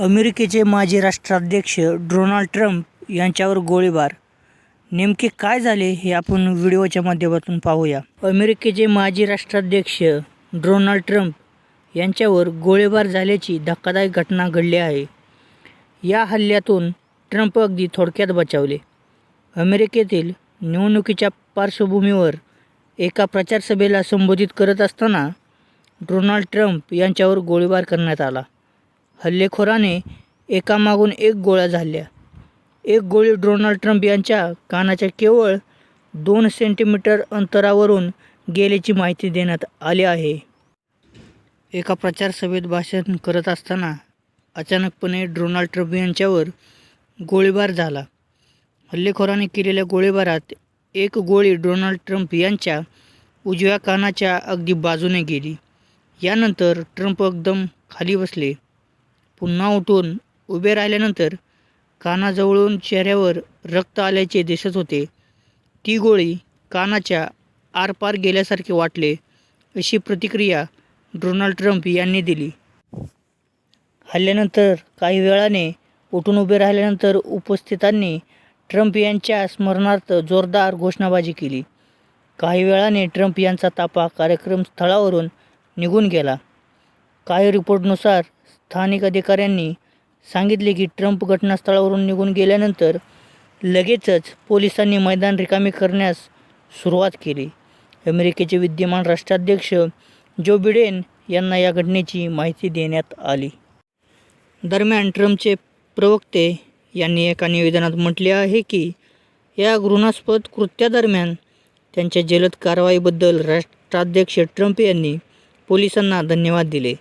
अमेरिकेचे माजी राष्ट्राध्यक्ष डोनाल्ड ट्रम्प यांच्यावर गोळीबार. नेमके काय झाले हे आपण व्हिडिओच्या माध्यमातून पाहूया. अमेरिकेचे माजी राष्ट्राध्यक्ष डोनाल्ड ट्रम्प यांच्यावर गोळीबार झाल्याची धक्कादायक घटना घडली आहे. या हल्ल्यातून ट्रम्प अगदी थोडक्यात बचावले. अमेरिकेतील निवडणुकीच्या पार्श्वभूमीवर एका प्रचारसभेला संबोधित करत असताना डोनाल्ड ट्रम्प यांच्यावर गोळीबार करण्यात आला. हल्लेखोराने एकामागून एक गोळ्या झाडल्या. एक गोळी डोनाल्ड ट्रम्प यांच्या कानाच्या केवळ दोन सेंटीमीटर अंतरावरून गेल्याची माहिती देण्यात आली आहे. एका प्रचारसभेत भाषण करत असताना अचानकपणे डोनाल्ड ट्रम्प यांच्यावर गोळीबार झाला. हल्लेखोराने केलेल्या गोळीबारात एक गोळी डोनाल्ड ट्रम्प यांच्या उजव्या कानाच्या अगदी बाजूने गेली. यानंतर ट्रम्प एकदम खाली बसले. पुन्हा उठून उभे राहिल्यानंतर कानाजवळून चेहऱ्यावर रक्त आल्याचे दिसत होते. ती गोळी कानाच्या आरपार गेल्यासारखे वाटले अशी प्रतिक्रिया डोनाल्ड ट्रम्प यांनी दिली. हल्ल्यानंतर काही वेळाने उठून उभे राहिल्यानंतर उपस्थितांनी ट्रम्प यांच्या स्मरणार्थ जोरदार घोषणाबाजी केली. काही वेळाने ट्रम्प यांचा ताफा कार्यक्रम स्थळावरून निघून गेला. काही रिपोर्टनुसार स्थानिक अधिकाऱ्यांनी सांगितले की ट्रम्प घटनास्थळावरून निघून गेल्यानंतर लगेचच पोलिसांनी मैदान रिकामी करण्यास सुरुवात केली. अमेरिकेचे विद्यमान राष्ट्राध्यक्ष जो बिडेन यांना या घटनेची माहिती देण्यात आली. दरम्यान ट्रम्पचे प्रवक्ते यांनी एका निवेदनात म्हटले आहे की या घृणास्पद कृत्यादरम्यान त्यांच्या जलद कारवाईबद्दल राष्ट्राध्यक्ष ट्रम्प यांनी पोलिसांना धन्यवाद दिले.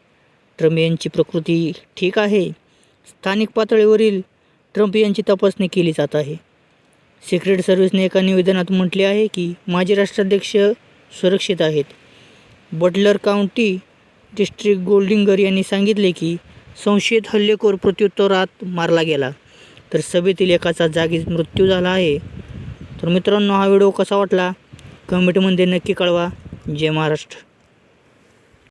ट्रम्प यांची प्रकृती ठीक आहे. स्थानिक पातळीवरील ट्रम्प यांची तपासणी केली जात आहे. सिक्रेट सर्व्हिसने एका निवेदनात म्हटले आहे की माजी राष्ट्राध्यक्ष सुरक्षित आहेत. बटलर काउंटी डिस्ट्रिक्ट गोल्डिंगर यांनी सांगितले की संशयित हल्लेखोर प्रत्युत्तरात मारला गेला. तर सभेतील एकाचा जागीच मृत्यू झाला आहे. तर मित्रांनो हा व्हिडिओ कसा वाटला? कमेंटमध्ये नक्की कळवा. जय महाराष्ट्र.